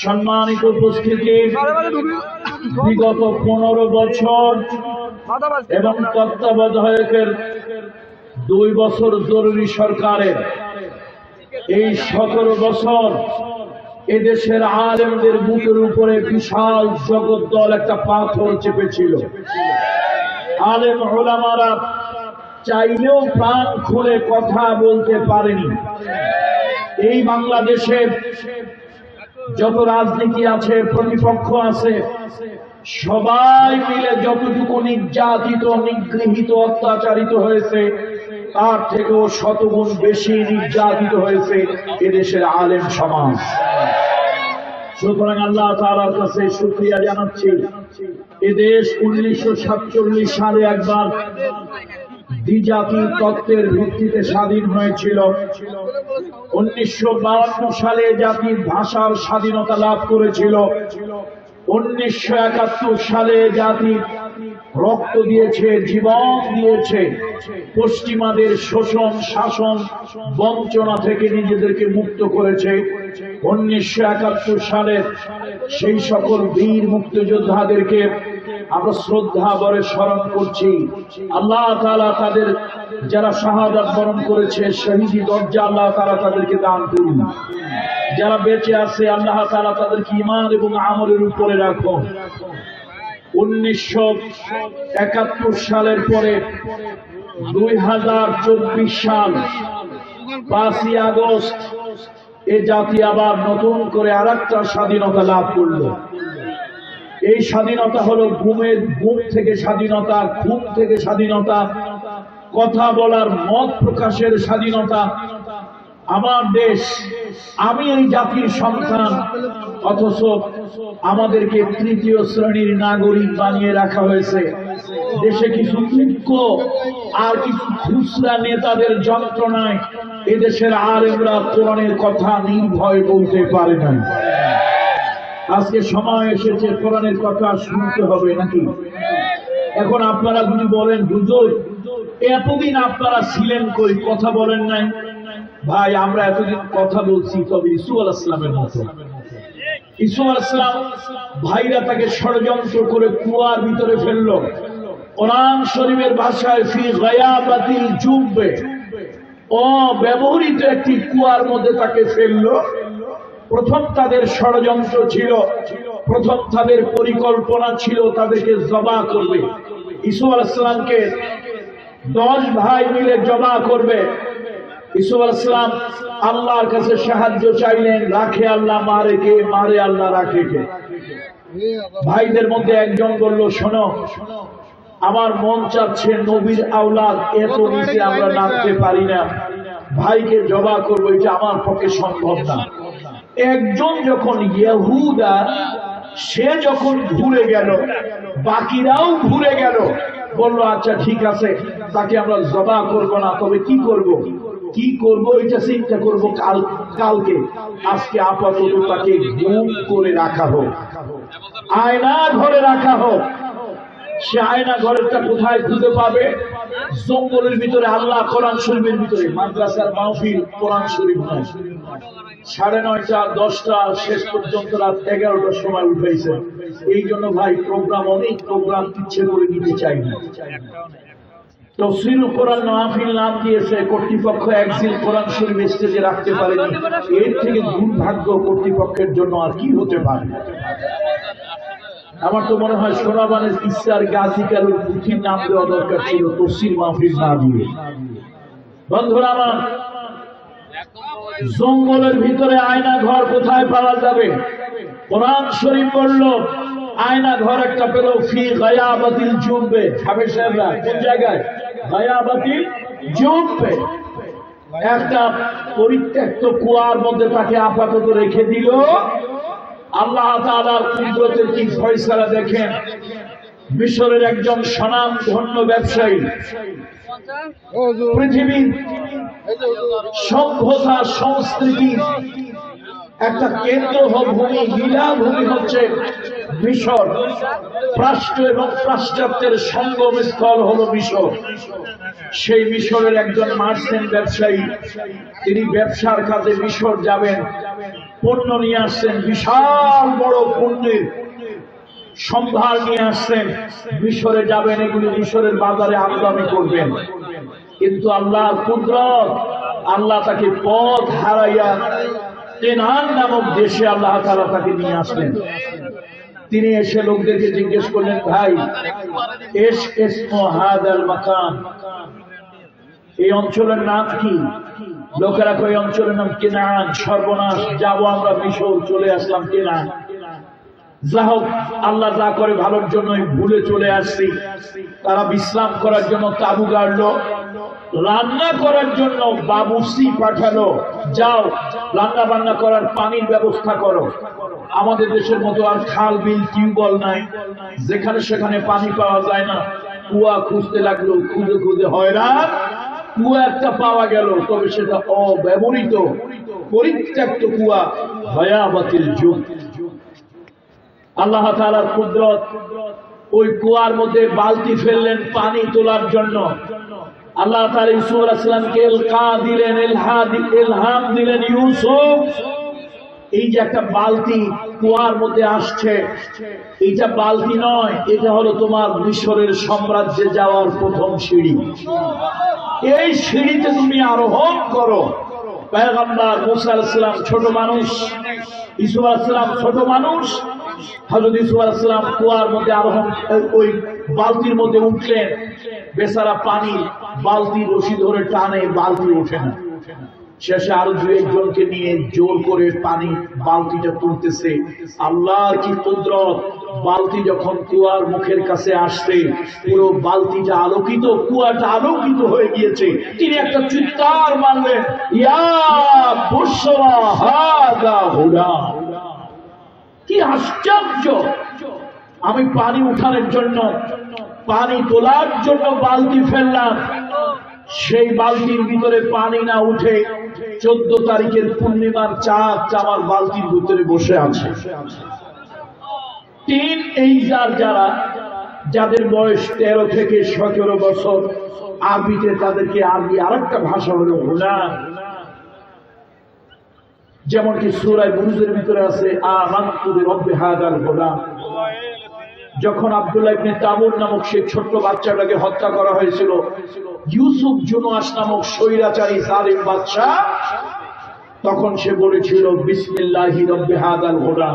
সম্মানিত উপস্থিতি, বিগত পনেরো বছর এবং তত্ত্বাবধায়কের দুই বছর জরুরি সরকারের এই সতেরো বছর এদেশের আলেমদের বুকের উপরে বিশাল জগৎ দল একটা পাথর চেপেছিল। আলেম ওলামারা চাইলেও প্রাণ খুলে কথা বলতে পারেনি। এই বাংলাদেশে যত রাজনীতি আছে, প্রতিপক্ষ আছে, সবাই মিলে যতটুকু নির্যাতিত, নিগৃহীত, অত্যাচারিত হয়েছে, তার থেকেও শতগুণ বেশি নির্যাতিত হয়েছে এদেশের আলেম সমাজ। সুতরাং আল্লাহ তাআলার কাছে শুকরিয়া জানাচ্ছি। এদেশ উনিশশো সাতচল্লিশ সালে একবার দ্বিজাতি তত্ত্বের ভিত্তিতে স্বাধীন হয়েছিল। উনিশশো সালে জাতির ভাষার স্বাধীনতা লাভ করেছিল। উনিশশো একাত্তর সালে জাতি রক্ত দিয়েছে, জীবন দিয়েছে। পশ্চিমাদের শোষণ, শাসন, বঞ্চনা থেকে নিজেদেরকে মুক্ত করেছে। উনিশশো একাত্তর সালে সেই সকল বীর মুক্তিযোদ্ধাদেরকে আমরা শ্রদ্ধা বরে স্মরণ করছি। আল্লাহ তাআলা তাদের যারা শাহাদাত বরণ করেছে, শহীদি দরজা আল্লাহ তাআলা তাদেরকে দান করুন। যারা বেঁচে আছে, আল্লাহ তাআলা তাদেরকে ইমান এবং আমলের উপরে রাখুন উনিশশো একাত্তর সালের পরে দুই হাজার চব্বিশ সাল, পাঁচই আগস্ট, এ জাতি আবার নতুন করে আর স্বাধীনতা লাভ করল। এই স্বাধীনতা হলো ঘুমের, ঘুম থেকে স্বাধীনতা, ঘুম থেকে স্বাধীনতা। কথা বলার মত প্রকাশের স্বাধীনতা। আমার দেশ, আমি এই জাতির সন্তান, অথচ আমাদেরকে তৃতীয় শ্রেণির নাগরিক বানিয়ে রাখা হয়েছে। দেশে কিছু মুখ্য আর কিছু খুচরা নেতাদের যন্ত্রণায় এদেশের আর আলেমরা কোরআনের কথা নির্ভয় বলতে পারে না আজকে সময় এসেছে, কোরআনের কথা শুনতে হবে নাকি? এখন আপনারা যদি বলেন, হুজুর, এতদিন আপনারা ছিলেন কই? কথা বলেন নাই। ভাই, আমরা এতদিন কথা বলছি, তবে ইসু আলাহিসামের মতো। ইসু আলাহিসাম ভাইরা তাকে ষড়যন্ত্র করে কুয়ার ভিতরে ফেলল। কোরআন শরীফের ভাষায়, ফি গায়াবাতিল জুববে অব্যবহৃত একটি কুয়ার মধ্যে তাকে ফেলল। প্রথম তাদের ষড়যন্ত্র ছিল, প্রথম তাদের পরিকল্পনা ছিল তাদেরকে জবা করবে। ইসু আলাইসালামকে দশ ভাই মিলে জবা করবে। ইসু আলাইসালাম আল্লাহর কাছে সাহায্য চাইলেন, রাখে আল্লাহ, মারে কে? মারে আল্লাহ, রাখে কে? ভাইদের মধ্যে একজন বলল, শোনো, আমার মন চাচ্ছে নবীর আওলাদ, এত নিচে আমরা নামতে পারি না। ভাইকে জবা করব, এটা আমার পক্ষে সম্ভব না। একজন যখন ইহুদা সে যখন ঘুরে গেল, বাকিরাও ঘুরে গেল, বলল আচ্ছা ঠিক আছে, তাকে আমরা জবা করব না, তবে কি করব? কি করব? এটা চিন্তা করব কাল, কালকে। আজকে আপাতত তাকে গুম করে রাখা হোক। আয়না ঘরে রাখা হোক। সে আয়না ঘরেরটা কোথায় খুঁজে পাবে? জঙ্গলের ভিতরে আল্লাহ কোরআন শরীফের ভিতরে। মাদ্রাসার মাহফিল কোরআন শরীফ নয়। সাড়ে নয়টা, দশটা, শেষ পর্যন্ত রাত এগারোটার সময় উঠেছে। এই জন্য ভাই প্রোগ্রাম অনেক প্রোগ্রাম ইচ্ছে করে নিতে চাই না। তফসির কোরআন মাহফিল নাম দিয়েছে, কর্তৃপক্ষ একদিন কোরআন শরীফ স্টেজে রাখতে পারেনি। এর থেকে দুর্ভাগ্য কর্তৃপক্ষের জন্য আর কি হতে পারে? আমার তো মনে হয় সোনাবানের ইচ্ছার গাছি কারোর পুঁথির নাম দেওয়া দরকার ছিল? তফসির মাহফিল না দিয়ে। বন্ধুরা আমার, জঙ্গলের ভিতরে আয়না ঘর কোথায় পাওয়া যাবে? কোরআন শরীফ বলল, আয়না ঘর একটা পেল ফি গায়াবাতিল জুমবে। হাবে সাহেবরা, কোন জায়গায়? গায়াবাতিল জুমবে। একটা পরিত্যক্ত কুয়ার মধ্যে তাকে আপাতত রেখে দিল। আল্লাহ কুদরতের কি ফয়সালা দেখেন? মিশরের একজন সনাম ধন্য ব্যবসায়ী। পৃথিবীর সভ্যতা, সংস্কৃতি, একটা কেন্দ্র ভূমি হীরা ভূমি হচ্ছে মিশর। প্রাষ্ট্র এবং পাশ্চাত্যের সঙ্গম স্থল হল মিশর। সেই মিশরের একজন মার্চেন্ট ব্যবসায়ী, তিনি ব্যবসার কাজে মিশর যাবেন। পণ্য নিয়ে আসছেন, বিশাল বড় পণ্যের। সম্ভার নিয়ে আসছেন, মিশরে যাবেন, এগুলি মিশরের বাজারে আমদানি করবেন। কিন্তু আল্লাহ কুদরত, আল্লাহ তাকে পথ হারাইয়া তেনান নামক দেশে আল্লাহ তারা তাকে নিয়ে আসলেন। তিনি এসে লোকদেরকে জিজ্ঞেস করলেন, ভাই, এস এস হাদাল মাকান এই অঞ্চলের নাম কি? লোকেরা কই অঞ্চলের নাম কেনান, সর্বনাশ, যাব আমরা মিশর, চলে আসলাম কেনান। যা হোক, আল্লাহ যা করে ভালোর জন্যই ভুলে চলে আসছি। তারা বিশ্রাম করার জন্য তাবু গাড়লো, রান্না করার জন্য বাবুসি পাঠালো। যাও রান্না বান্না করার পানির ব্যবস্থা করো। আমাদের দেশের মতো আর খাল, বিল, টিউবওয়েল নাই। যেখানে সেখানে পানি পাওয়া যায় না। কুয়া খুঁজতে লাগল, খুঁজে খুঁজে হয়রান। কুয়া একটা পাওয়া গেল, তবে সেটা অব্যবহৃত, পরিত্যক্ত কুয়া ভয়াবতির যুগ। আল্লাহ তালার কুদরত, ওই কুয়ার মধ্যে বালতি ফেললেন পানি তোলার জন্য। আল্লাহ তালা ইউসুফ আলাহিসামকে এলকা দিলেন, এলহা এলহাম দিলেন ইউসুফ। এই যে একটা বালতি কুয়ার মধ্যে আসছে এইটা বালতি নয়, এটা হলো তোমার মিশরের সাম্রাজ্যে যাওয়ার প্রথম সিঁড়ি। এই সিঁড়িতে তুমি আরোহণ করো। পেগম্বর বেচারা পানি বালতি রশি ধরে টানে, বালতি ওঠে না। শেষে আরও দু একজনকে নিয়ে জোর করে পানি বালতিটা তুলতেছে। আল্লাহর কি কুদরত? বালতি যখন কুয়ার মুখের কাছে আসছে, পুরো বালতিটা আলোকিত, কুয়াটা আলোকিত হয়ে গিয়েছে। তিনি একটা চিৎকার হুদা। কি আশ্চর্য! আমি পানি উঠানোর জন্য, পানি তোলার জন্য বালতি ফেললাম। সেই বালতির ভিতরে পানি না উঠে চোদ্দ তারিখের পূর্ণিমার চাঁদ চামার বালতির ভিতরে বসে আছে। তিন এই যার যারা, যাদের বয়স তেরো থেকে সতেরো বছর, আরবিতে তাদেরকে আরবি আরেকটা ভাষা হলো হুনার যেমন কি সুরায় বুরুজের ভিতরে আছে আমান্তুদের রব্বে হাদার গোলাম যখন আবদুল্লাহ ইবনে তামুর নামক সেই ছোট্ট বাচ্চাটাকে হত্যা করা হয়েছিল, ইউসুফ জুনুয়াস নামক স্বৈরাচারী সালিম বাদশাহ, তখন সে বলেছিল, বিসমিল্লাহি বেহাদ হাদাল গোলাম।